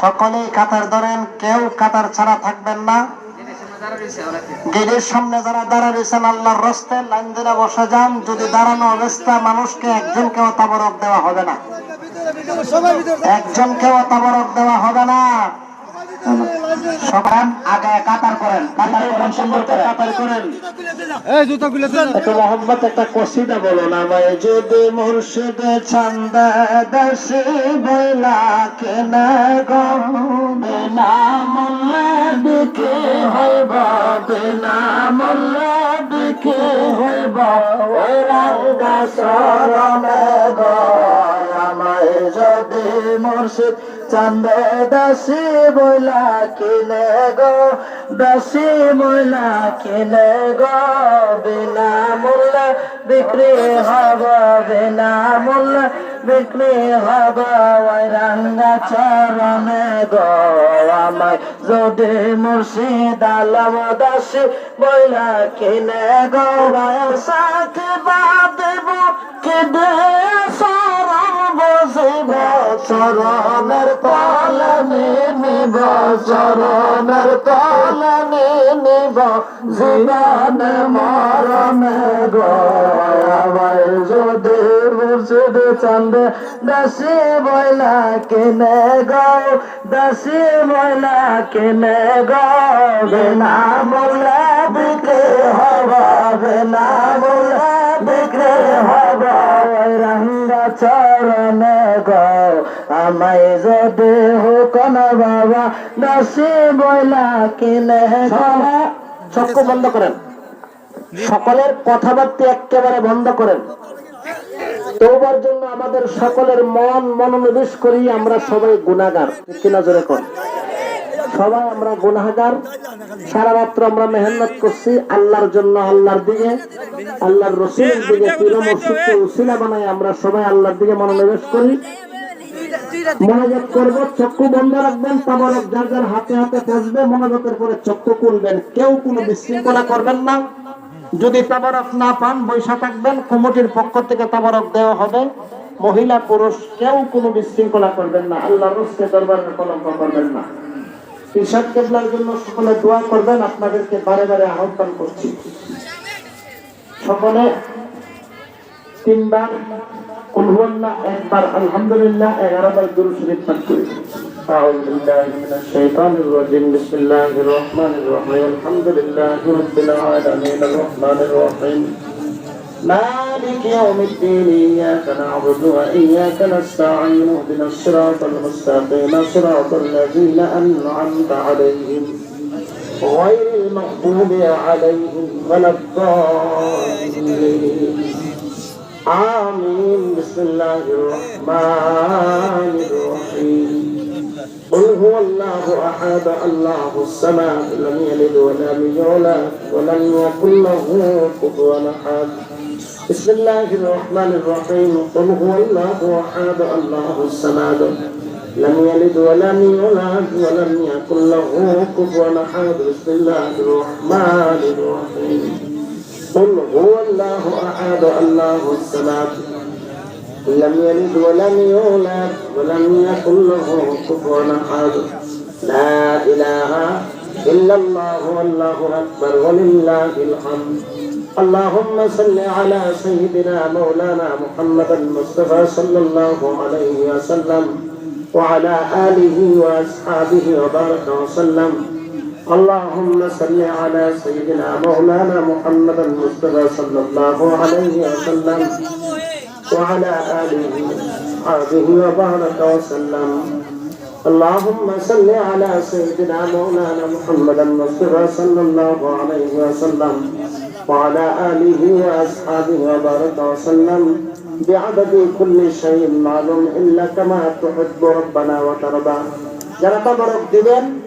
সকলেই কাতার ধরেন, কেউ কাতার ছাড়া থাকবেন না। গেটের সামনে যারা দাঁড়া রয়েছেন আল্লাহর রস্তে লাইন ধরে বসে যান। যদি দাঁড়ানো অবস্থা, মানুষকে একজনকেও তাবরক দেওয়া হবে না। একজনকেও তাবরক দেওয়া হবে না। সবাই আগে কাতার করেন কাতার করেন সুন্দর করে। কাতার করেন। একটা মোহাম্মদ একটা কসিদা বলো না ভাই যদি মুর্শিদ ছান্দা দাসে বইলা কেনা গবে না মোল্লা দিকে হইব বিনা মোল্লা দিকে হইব ওই রাঙ্গা শরণে গো। আমায় যদি মুর্শিদ চান্দে দাসী বইলা কিনে গো, দাসী বইলা কিনে গো বিনা মূল্য বিক্রি হব বিনা মূল্য বিক্রি হব। ওই রাঙ্গা চরণে গো, আমায় যদি মুর্শিদ আলম দাসী বইলা কিনে গো সাথে বাদেব কেদে সরম বসিব চরণের তলনে নিব তলনে নিব জীবন মরণে যদি মুর্শিদ চন্দ দাসী বইলা কিনে গো দাসী বইলা কিনে গো বিনা বলে বিক্রি হব, বিনা বলে বিক্রি হব। রঙ্গা চরণে আমায় যদি হুকন বাবা দাসী বইলা কিনে। গো বন্ধ করেন। সকলের কথাবার্তা একেবারে বন্ধ করেন। তোবার জন্য আমাদের সকলের মন মনোনিবেশ করি আমরা সবাই গুণাগার কিনা জোরে কর সবাই আমরা গুনাহগার। সারা রাত্র আমরা মেহনত করছি আল্লাহর জন্য, আল্লাহর দিকে, আল্লাহর রসুলের দিকে। পীর মসজিদকে উসিলা বানাই আমরা সবাই আল্লাহর দিকে মনোনিবেশ করি। মনোযোগ চক্ষু বন্ধ রাখবেন যার যার হাতে হাতে মনোযোগের পরে চক্ষু খুলবেন। কেউ কোনো বিশৃঙ্খলা করবেন না। যদি তাবারক না পান, বৈশা থাকবেন, কমিটির পক্ষ থেকে তাবারক দেওয়া হবে। মহিলা, পুরুষ, কেউ কোনো বিশৃঙ্খলা করবেন না। আল্লাহ রসকে দরবারের কলঙ্ক করবেন না। কেবলার জন্য সকলে দোয়া করবেন। আপনাদেরকে বারে বারে আহ্বান করছি। সকলে তিনবার কুলহুয়াল্লাহ একবার আলহামদুলিল্লাহ এগারো বার দুরু শরীফ পাঠ করি أعوذ بالله من الشيطان الرجيم بسم الله الرحمن الرحيم الحمد لله رب العالمين الرحمن الرحيم مالك يوم الدين إياك نعبد وإياك نستعين اهدنا الصراط المستقيم صراط الذين أنعمت عليهم غير المغضوب عليهم ولا الضالين آمين بسم الله الرحمن الرحيم قل هو الله أحد الله الصمد لم يلد ولم يولد ولم يكن له كفوا أحد بسم الله الرحمن الرحيم قل هو الله أحد الله الصمد لم يلد ولم يولد ولم يكن له كفوا أحد بسم الله الرحمن الرحيم قل هو الله أحد الله الصمد. لم يلد ولم يولد ولم يكن له كفوا أحد. لا إله إلا الله والله أكبر ولله الحمد. اللهم صل على سيدنا مولانا محمد المصطفى صلى الله عليه وسلم وعلى آله وأصحابه وبارك وسلم. اللهم صل على سيدنا مولانا محمد المصطفى صلى الله عليه وسلم وعلى آله وصحبه وبارك وسلم اللهم صل على سيدنا مولانا محمد المصطفى صلى الله عليه وسلم وعلى آله وأصحابه وبارك وسلم بعدد كل شيء معلوم إلا كما تحب ربنا وترضى جرى تبرك دبن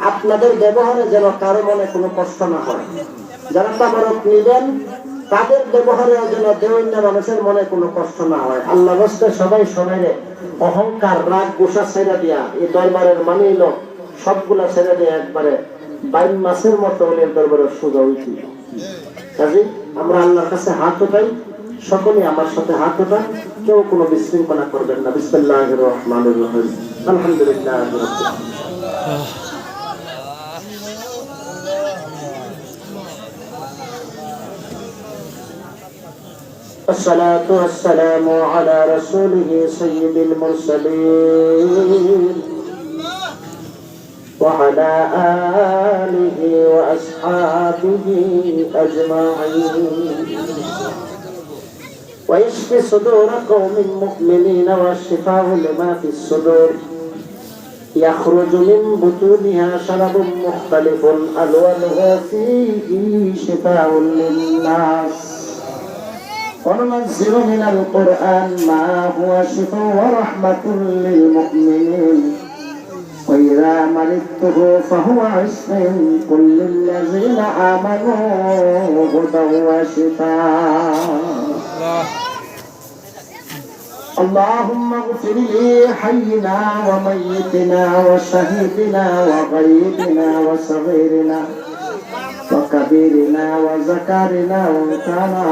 আপনাদের ব্যবহারে যেন কারও মনে কোনো কষ্ট না হয়। যারা তবরক নিবেন, তাদের ব্যবহারে যেন দেওয়ান্য মানুষের মনে কোনো কষ্ট না হয়। আল্লাহ সবাই শোনে অহংকার, রাগ, গোসা ছেড়ে দিয়া এই দরবারের মানিল সবগুলা ছেড়ে দিয়ে একবারে বাইন মাসের মতো ওলের দরবারের সুযোগ উঠি। কাজে আমরা আল্লাহর কাছে হাত ওঠাই সকলে আমার সাথে হাত ওঠান কেউ কোনো বিশৃঙ্খলা করবেন না। বিসমিল্লাহির রহমানির রহিম। আলহামদুলিল্লাহ। الصلاة والسلام على رسوله سيد المرسلين. وعلى آله وأصحابه أجمعين. ويشفي صدور قوم مؤمنين والشفاء لما في الصدور. يخرج من بطونها شراب مختلف ألوانه فيه شفاء للناس. وننزل من القرآن ما هو شفاء ورحمة للمؤمنين. وإذا مرضته فهو عشق كل الذين آمنوا هدى وشفاء اللهم اغفر لي حينا وميتنا وشهيدنا وغريبنا وصغيرنا وكبيرنا وذكرنا وانثانا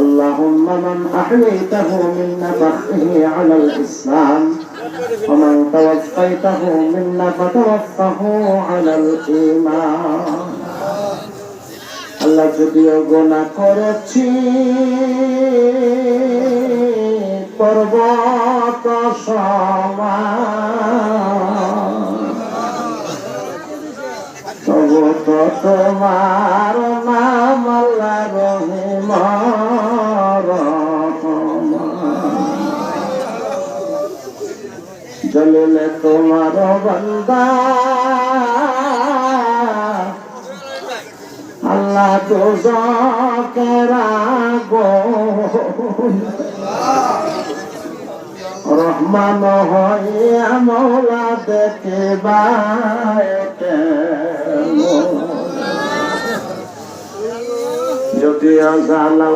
اللهم من أحييته من نفخه على الإسلام ومن توفيته منا فتوفه على الإيمان আল্লাহ যদিও গোনা করেছি পর্বত সমান তবু তো তোমার নাম আল্লাহ রহিম জলিলে তোমার বন্দা। আল্লাহ তো রহমান হইয়া মৌলা দেখে যদি আল্লাহ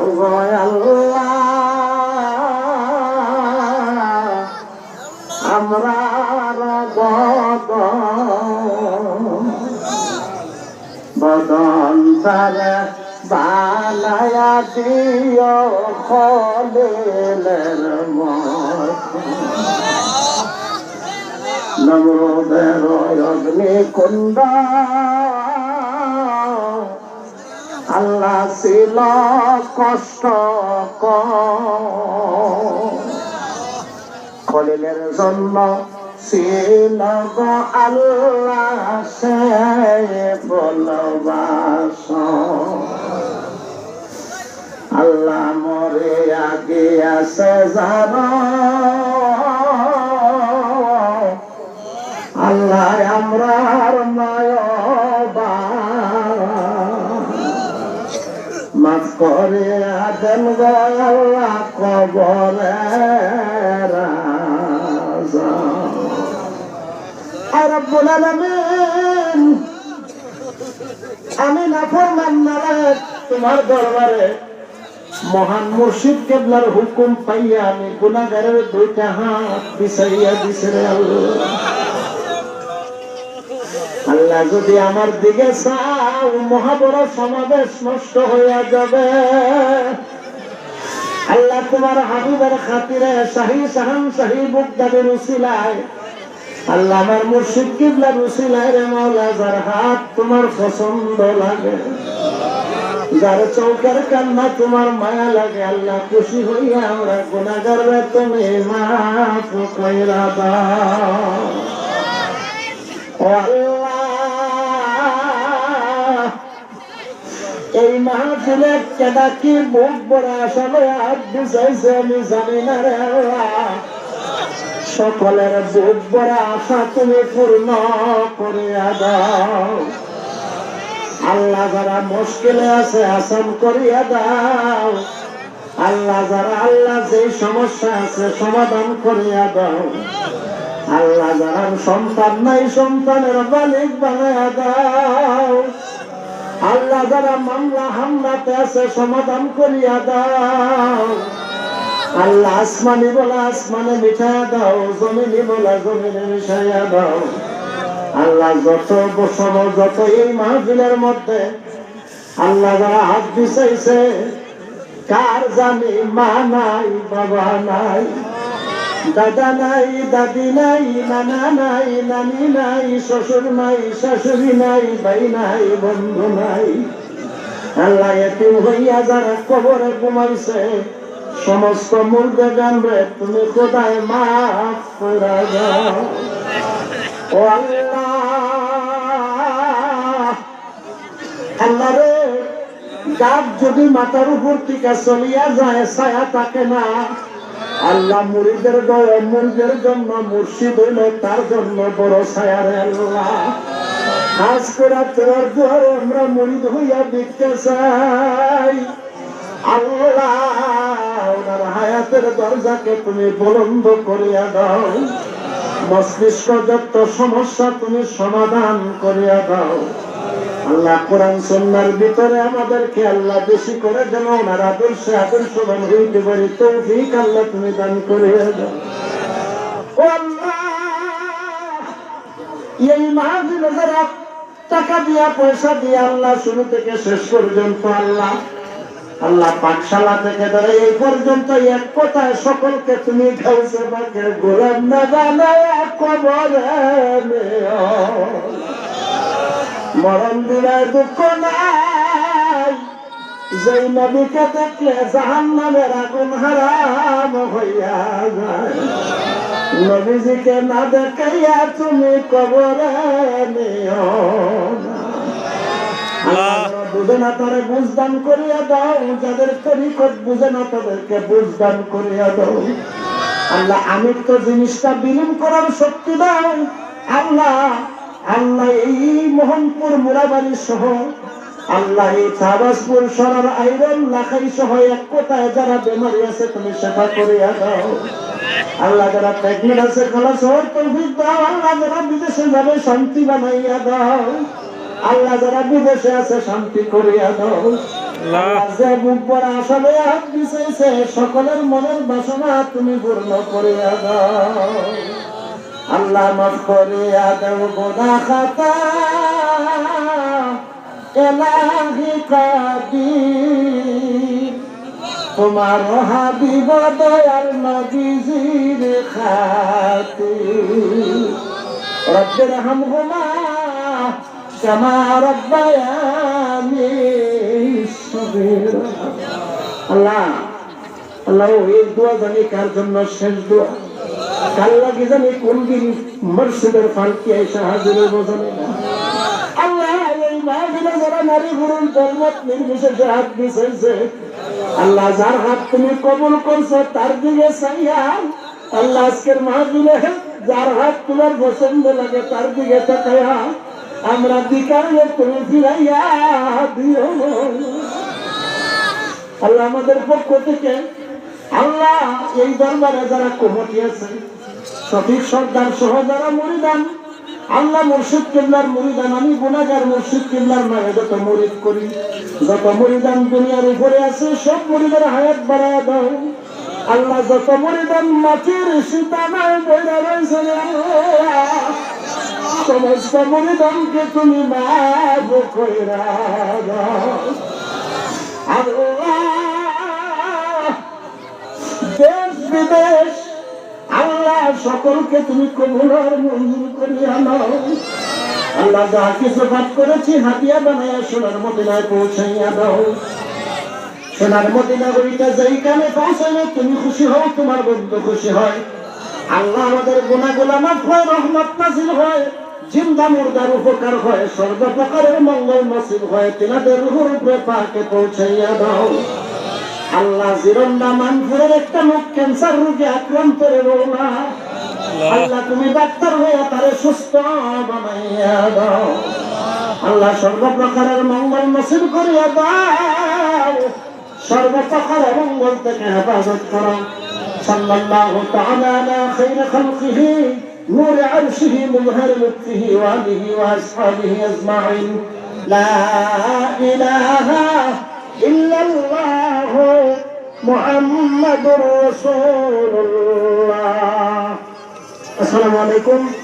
তারে বানায়া দিও খলিলের নমরুদের অগ্নি কুণ্ড আল্লাহ ছিল কষ্ট খলিলের জন্য ছিল আল্লাহ সে বলবাস আল্লাহ মরে আগে আছে যার আল্লাহ আমরার নয়বা মাফ করে আদেন গো আল্লাহ কবরে। রব্বুল আলামিন। আমি নাফরমান তোমার দরবারে মহান মুর্শিদ কেবলার হুকুম পাইয়া আমি গুনাহগারের দুইটা হাত বিছাইয়া দিছে আল্লাহ। যদি আমার দিকে চাও, মহাবড় সমাবেশ নষ্ট হইয়া যাবে। আল্লাহ তোমার হাবিবের খাতিরে শাহী শাহান শাহী বুকদাদের উসিলায় আল্লাহ আমার মুর্শিদ কিবলার উসিলায় রে মাওলা, যার হাত তোমার পছন্দ লাগে। যার চৌকার কান্না তোমার মায়া লাগে, আল্লাহ খুশি হইয়া আমরা গুনাগার তুমি মাফ কইরা দাও। এই মাহফিলে কেডা কি বুক বড় আসলে হাত দিছাইছে আমি জানি না রে আল্লাহ। সকলের বুক আশা তুমি পূর্ণ করিয়া দাও। আল্লাহ যারা মুশকিলে আছে, আসান করিয়া দাও। আল্লাহ যারা, আল্লাহ যে সমস্যা আছে সমাধান করিয়া দাও। আল্লাহ যারা সন্তান নাই, সন্তানের মালিক বানায়া দাও। আল্লাহ যারা মামলা হামলাতে আছে, সমাধান করিয়া দাও। আল্লাহ আসমানি বলা, আসমানে মিঠা দাও, জমিনি বলা, জমিনে মিশাইয়া দাও। আল্লাহ যত বসনো যত এই মাহফিলের মধ্যে আল্লাহ যারা হাত দিছাইছে কার জানি মা নাই, বাবা নাই, দাদা নাই, দাদি নাই, নানা নাই, নানি নাই, শ্বশুর নাই, শাশুড়ি নাই, ভাই নাই, বন্ধু নাই। আল্লাহ এতিম হইয়া যারা কবরে ঘুমাইছে সমস্ত মুর্দে গানবে তুমি কোথায় মাফ করে দাও। ও আল্লাহ। রে গাছ যদি মাথার উপর থেকে চলিয়া যায়, ছায়া থাকে না। আল্লাহ মুড়িদের গয় মুড়িদের জন্য মুর্শিদ হইল, তার জন্য বড় ছায়া রে আল্লাহ। আজ করে তোর দুয়ার আমরা মুড়িদ হইয়া দেখতে চাই। আল্লাহ। হায়াতের দরজাকে তুমি বলন্দ করিয়া দাও। মস্তিষ্ক যত সমস্যা তুমি সমাধান করিয়া দাও। আল্লাহ কোরআন সন্ন্যার ভিতরে আমাদেরকে আল্লাহ বেশি করে যেন ওনার আদর্শে আদর্শবান হইতে পারি, তৌফিক আল্লাহ তুমি দান করিয়া দাও। এই মাহফিলে যারা টাকা দিয়া, পয়সা দিয়ে আল্লাহ শুরু থেকে শেষ পর্যন্ত আল্লাহ আল্লাহ পাঠশালা থেকে ধরে এই পর্যন্ত এক কথায় সকলকে তুমি খাইছে বাকে গোলাম না মরণ দিলায় দুঃখ নাই। যেই নবীকে দেখলে জাহান নামের আগুন হারাম হইয়া যায়। নবীজিকে না দেখাইয়া তুমি কবরে নিও না। বুঝে না তারে বুঝদান করিয়া দাও, যাদের তরিকত বুঝে না তাদেরকে বুঝদান করিয়া দাও। আল্লাহ, আমি তো জিনিসটা বিলীন করার শক্তি দাও। আল্লাহ আল্লাহ, এই মোহনপুর মুরাবাড়ি সহ, আল্লাহ, এই চাবাসপুর সরার আইরন লাখাই সহ এক কোথায় যারা বেমারি আছে, তুমি সেবা করিয়া দাও। আল্লাহ, যারা প্রেগনেন্ট আছে খালা সহ তৌফিক দাও। আল্লাহ, যারা বিদেশে যাবে, শান্তি বানাইয়া দাও। আল্লাহ যারা বিদেশে আছে শান্তি করিয়া দাও। যে বুক পড়া আসলে হাত সকলের মনের বাসনা তুমি পূর্ণ করিয়া দাও। আল্লাহ মাফ করিয়া দাও গোনা খাতা। এলাহি তোমার হাবিব দয়াল নবীজির খাতির। রব্বির হামহুমা সগীরা আল্লাহ এই দোয়া জানি কার জন্য শেষ দোয়া? কাল লাগে জানি কোন দিন মসজিদের ফালকি আইসা হাজির না। আল্লাহ, এই মাহফিলে যারা নারী পুরুষ জন্মত নির্বিশেষে হাত দিছে আল্লাহ, যার হাত তুমি কবুল করছ, তার দিকে চাইয়া আল্লাহ আজকের মাহফিলে যার হাত তোমার পছন্দ লাগে, তার দিকে তাকাইয়া আমরা বিকালে তুমি ফিরাইয়া দিও। আল্লাহ আমাদের পক্ষ থেকে, আল্লাহ এই দরবারে যারা কমিটি আছে সঠিক সর্দার সহ যারা মরিদান, আল্লাহ মুর্শিদ কিল্লার মরিদান, আমি গুণাগার মুর্শিদ কিল্লার নামে যত মরিদ করি, যত মরিদান দুনিয়ার উপরে আছে, সব মরিদের হায়াত বাড়ায় দাও। আল্লাহ যত মরিদান মাটির সীতানায় বইরা রয়েছে সমস্ত তুমি মাফ দেশ বিদেশ, আল্লাহ সকলকে তুমি কবুলার মঞ্জুর করিয়া নাও। আল্লাহ যা কিছু পাঠ করেছি হাতিয়া বানাইয়া সোনার মদিনায় পৌঁছাইয়া দাও। সোনার মদিনা হইতে যেই কানে পৌঁছাইলে তুমি খুশি হও, তোমার বন্ধু খুশি হয়। আল্লাহ আমাদের গুণাগুলা মাফ হয়, রহমত নাসিল হয়। জিন্দা মুর্দার উপকার হয় সর্বপ্রকারের মঙ্গল নসিব হয় তিনাদের রুহুর উপরে পাকে পৌঁছাইয়া দাও। আল্লাহ জিরন্ডা মানপুরের একটা মুখ ক্যান্সার রোগে আক্রান্ত রে না আল্লাহ। তুমি ডাক্তার হয়ে তারে সুস্থ বানাইয়া দাও। আল্লাহ সর্বপ্রকারের মঙ্গল নসিব করিয়া দাও। মঙ্গল থেকে হেফাজত করো। সাল্লাল্লাহু তাআলা আলা খাইর খালকিহি। نور عرشه مظهر لطفه وآله وأصحابه أجمعين. لا إله إلا الله محمد رسول الله. السلام عليكم.